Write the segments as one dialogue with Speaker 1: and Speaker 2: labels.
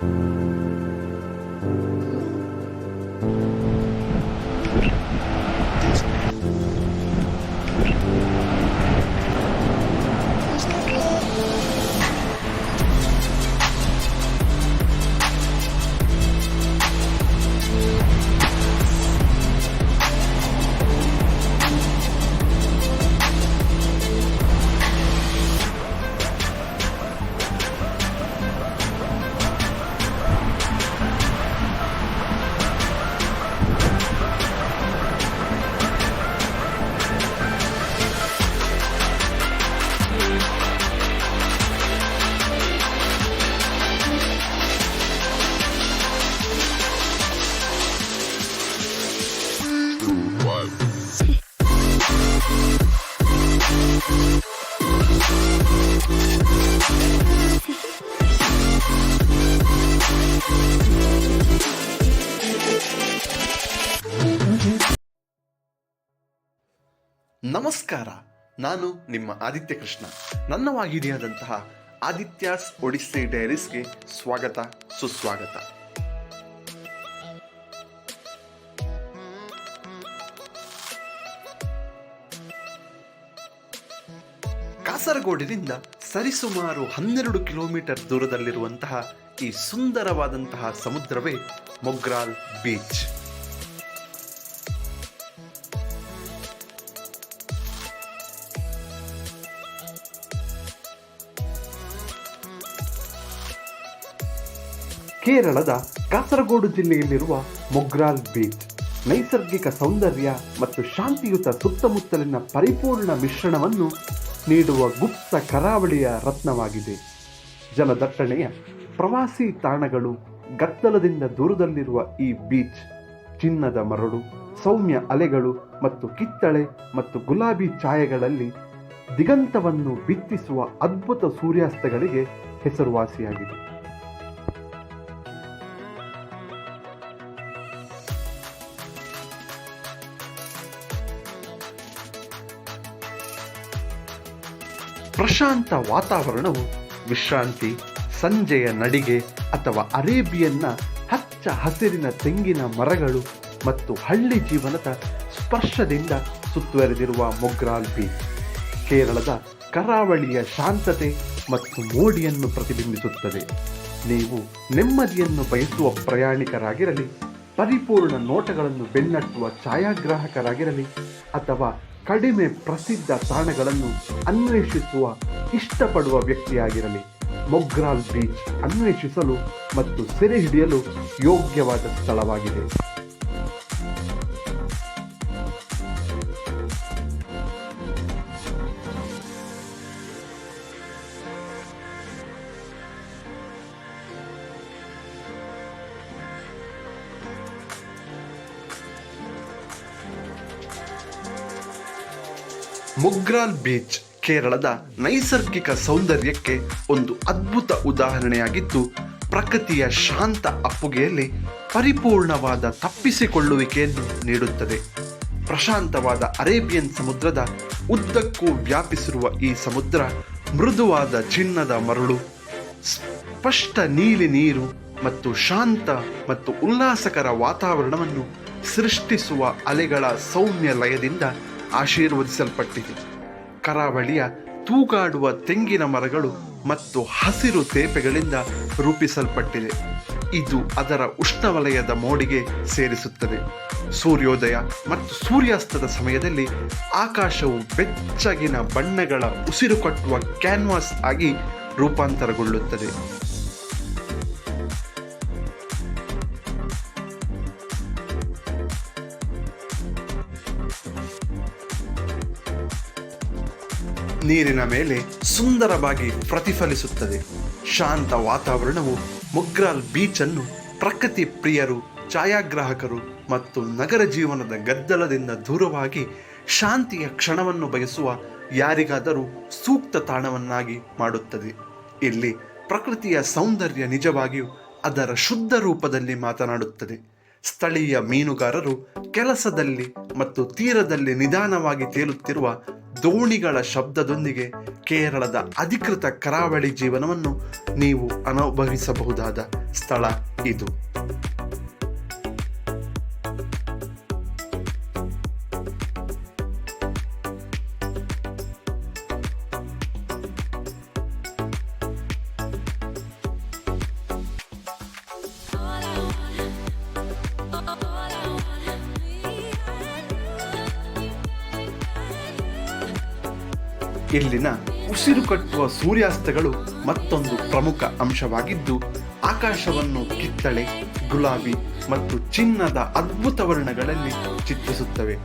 Speaker 1: Thank you. ನಮಸ್ಕಾರ. ನಾನು ನಿಮ್ಮ ಆದಿತ್ಯ ಕೃಷ್ಣ. ನನ್ನ ವಾಹಿನಿಯಾದಂತಹ ಆದಿತ್ಯಾಸ್ ಒಡಿಸ್ಸಿ ಡೈರೀಸ್ಗೆ ಸ್ವಾಗತ, ಸುಸ್ವಾಗತ. ಕಾಸರಗೋಡಿನಿಂದ ಸರಿಸುಮಾರು ಹನ್ನೆರಡು ಕಿಲೋಮೀಟರ್ ದೂರದಲ್ಲಿರುವಂತಹ ಈ ಸುಂದರವಾದಂತಹ ಸಮುದ್ರವೇ ಮೊಗ್ರಾಲ್ ಬೀಚ್. ಕೇರಳದ ಕಾಸರಗೋಡು ಜಿಲ್ಲೆಯಲ್ಲಿರುವ ಮೊಗ್ರಾಲ್ ಬೀಚ್. ನೈಸರ್ಗಿಕ ಸೌಂದರ್ಯ ಮತ್ತು ಶಾಂತಿಯುತ ಸುತ್ತಮುತ್ತಲಿನ ಪರಿಪೂರ್ಣ ಮಿಶ್ರಣವನ್ನು ನೀಡುವ ಗುಪ್ತ ಕರಾವಳಿಯ ರತ್ನವಾಗಿದೆ. ಜಲದಟ್ಟಣೆಯ ಪ್ರವಾಸಿ ತಾಣಗಳು ಗದ್ದಲದಿಂದ ದೂರದಲ್ಲಿರುವ ಈ ಬೀಚ್. ಚಿನ್ನದ ಮರಳು, ಸೌಮ್ಯ ಅಲೆಗಳು ಮತ್ತು ಕಿತ್ತಳೆ ಮತ್ತು ಗುಲಾಬಿ ಛಾಯೆಗಳಲ್ಲಿ ದಿಗಂತವನ್ನು ಬಿತ್ತಿಸುವ ಅದ್ಭುತ ಸೂರ್ಯಾಸ್ತಗಳಿಗೆ ಹೆಸರುವಾಸಿಯಾಗಿದೆ. ಪ್ರಶಾಂತ ವಾತಾವರಣವು ವಿಶ್ರಾಂತಿ, ಸಂಜೆಯ ನಡಿಗೆ ಅಥವಾ ಅರೇಬಿಯನ್ನ ಹಚ್ಚ ಹಸಿರಿನ ತೆಂಗಿನ ಮರಗಳು ಮತ್ತು ಹಳ್ಳಿ ಜೀವನದ ಸ್ಪರ್ಶದಿಂದ ಸುತ್ತುವರೆದಿರುವ ಮೊಗ್ರಾಲ್ ಬೀಚ್, ಕೇರಳದ ಕರಾವಳಿಯ ಶಾಂತತೆ ಮತ್ತು ಮೋಡಿಯನ್ನು ಪ್ರತಿಬಿಂಬಿಸುತ್ತದೆ. ನೀವು ನೆಮ್ಮದಿಯನ್ನು ಬಯಸುವ ಪ್ರಯಾಣಿಕರಾಗಿರಲಿ, ಪರಿಪೂರ್ಣ ನೋಟಗಳನ್ನು ಬೆನ್ನಟ್ಟುವ ಛಾಯಾಗ್ರಾಹಕರಾಗಿರಲಿ ಅಥವಾ ಕಡಿಮೆ ಪ್ರಸಿದ್ಧ ತಾಣಗಳನ್ನು ಅನ್ವೇಷಿಸುವ ಇಷ್ಟಪಡುವ ವ್ಯಕ್ತಿಯಾಗಿರಲಿ. ಮೊಗ್ರಾಲ್ ಬೀಚ್ ಅನ್ವೇಷಿಸಲು ಮತ್ತು ಸೆರೆ ಹಿಡಿಯಲು ಯೋಗ್ಯವಾದ ಸ್ಥಳವಾಗಿದೆ. ಮೊಗ್ರಾಲ್ ಬೀಚ್, ಕೇರಳದ ನೈಸರ್ಗಿಕ ಸೌಂದರ್ಯಕ್ಕೆ ಒಂದು ಅದ್ಭುತ ಉದಾಹರಣೆಯಾಗಿದ್ದು, ಪ್ರಕೃತಿಯ ಶಾಂತ ಅಪ್ಪುಗೆಯಲ್ಲಿ ಪರಿಪೂರ್ಣವಾದ ತಪ್ಪಿಸಿಕೊಳ್ಳುವಿಕೆಯನ್ನು ನೀಡುತ್ತದೆ. ಪ್ರಶಾಂತವಾದ ಅರೇಬಿಯನ್ ಸಮುದ್ರದ ಉದ್ದಕ್ಕೂ ವ್ಯಾಪಿಸಿರುವ ಈ ಸಮುದ್ರ ಮೃದುವಾದ ಚಿನ್ನದ ಮರಳು, ಸ್ಪಷ್ಟ ನೀಲಿ ನೀರು ಮತ್ತು ಶಾಂತ ಮತ್ತು ಉಲ್ಲಾಸಕರ ವಾತಾವರಣವನ್ನು ಸೃಷ್ಟಿಸುವ ಅಲೆಗಳ ಸೌಮ್ಯ ಲಯದಿಂದ ಆಶೀರ್ವದಿಸಲ್ಪಟ್ಟಿದೆ. ಕರಾವಳಿಯ ತೂಗಾಡುವ ತೆಂಗಿನ ಮರಗಳು ಮತ್ತು ಹಸಿರು ತೇಪೆಗಳಿಂದ ರೂಪಿಸಲ್ಪಟ್ಟಿದೆ ಇದು ಅದರ ಉಷ್ಣವಲಯದ ಮೋಡಿಗೆ ಸೇರಿಸುತ್ತದೆ. ಸೂರ್ಯೋದಯ ಮತ್ತು ಸೂರ್ಯಾಸ್ತದ ಸಮಯದಲ್ಲಿ ಆಕಾಶವು ಬೆಚ್ಚಗಿನ ಬಣ್ಣಗಳ ಉಸಿರು ಕಟ್ಟುವ ಕ್ಯಾನ್ವಾಸ್ ಆಗಿ ರೂಪಾಂತರಗೊಳ್ಳುತ್ತದೆ. ನೀರಿನ ಮೇಲೆ ಸುಂದರವಾಗಿ ಪ್ರತಿಫಲಿಸುತ್ತದೆ. ಶಾಂತ ವಾತಾವರಣವು ಮುಗ್ರಾಲ್ ಬೀಚ್ ಅನ್ನು ಪ್ರಕೃತಿ ಪ್ರಿಯರು, ಛಾಯಾಗ್ರಾಹಕರು ಮತ್ತು ನಗರ ಜೀವನದ ಗದ್ದಲದಿಂದ ದೂರವಾಗಿ ಶಾಂತಿಯ ಕ್ಷಣವನ್ನು ಬಯಸುವ ಯಾರಿಗಾದರೂ ಸೂಕ್ತ ತಾಣವನ್ನಾಗಿ ಮಾಡುತ್ತದೆ. ಇಲ್ಲಿ ಪ್ರಕೃತಿಯ ಸೌಂದರ್ಯ ನಿಜವಾಗಿಯೂ ಅದರ ಶುದ್ಧ ರೂಪದಲ್ಲಿ ಮಾತನಾಡುತ್ತದೆ. ಸ್ಥಳೀಯ ಮೀನುಗಾರರು ಕೆಲಸದಲ್ಲಿ ಮತ್ತು ತೀರದಲ್ಲಿ ನಿಧಾನವಾಗಿ ತೇಲುತ್ತಿರುವ ದೋಣಿಗಳ ಶಬ್ದದೊಂದಿಗೆ ಕೇರಳದ ಅಧಿಕೃತ ಕರಾವಳಿ ಜೀವನವನ್ನು ನೀವು ಅನುಭವಿಸಬಹುದಾದ ಸ್ಥಳ ಇದು. ಇಲ್ಲಿನ ಉಸಿರು ಕಟ್ಟುವ ಸೂರ್ಯಾಸ್ತಗಳು ಮತ್ತೊಂದು ಪ್ರಮುಖ ಅಂಶವಾಗಿದ್ದು, ಆಕಾಶವನ್ನು ಕಿತ್ತಳೆ, ಗುಲಾಬಿ ಮತ್ತು ಚಿನ್ನದ ಅದ್ಭುತ ವರ್ಣಗಳಲ್ಲಿ ಚಿತ್ರಿಸುತ್ತವೆ.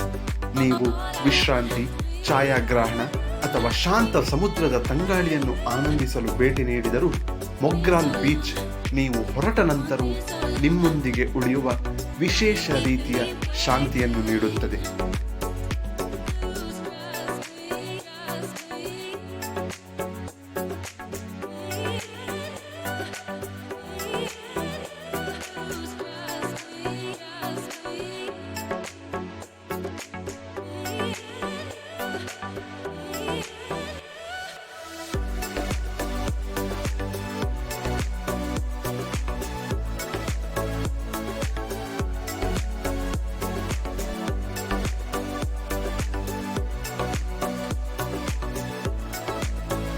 Speaker 1: ನೀವು ವಿಶ್ರಾಂತಿ, ಛಾಯಾಗ್ರಹಣ ಅಥವಾ ಶಾಂತ ಸಮುದ್ರದ ತಂಗಾಳಿಯನ್ನು ಆನಂದಿಸಲು ಭೇಟಿ ನೀಡಿದರೂ, ಮೊಗ್ರಾಲ್ ಬೀಚ್ ನೀವು ಹೊರಟ ನಂತರವೂ ನಿಮ್ಮೊಂದಿಗೆ ಉಳಿಯುವ ವಿಶೇಷ ರೀತಿಯ ಶಾಂತಿಯನ್ನು ನೀಡುತ್ತದೆ.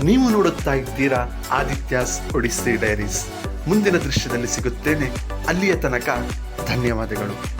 Speaker 1: ನೀವು ನೋಡುತ್ತಾ ಇದ್ದೀರಾ ಆದಿತ್ಯಾಸ್ ಒಡಿಸ್ಸಿ ಡೈರೀಸ್. ಮುಂದಿನ ದೃಶ್ಯದಲ್ಲಿ ಸಿಗುತ್ತೇನೆ. ಅಲ್ಲಿಯ ತನಕ ಧನ್ಯವಾದಗಳು.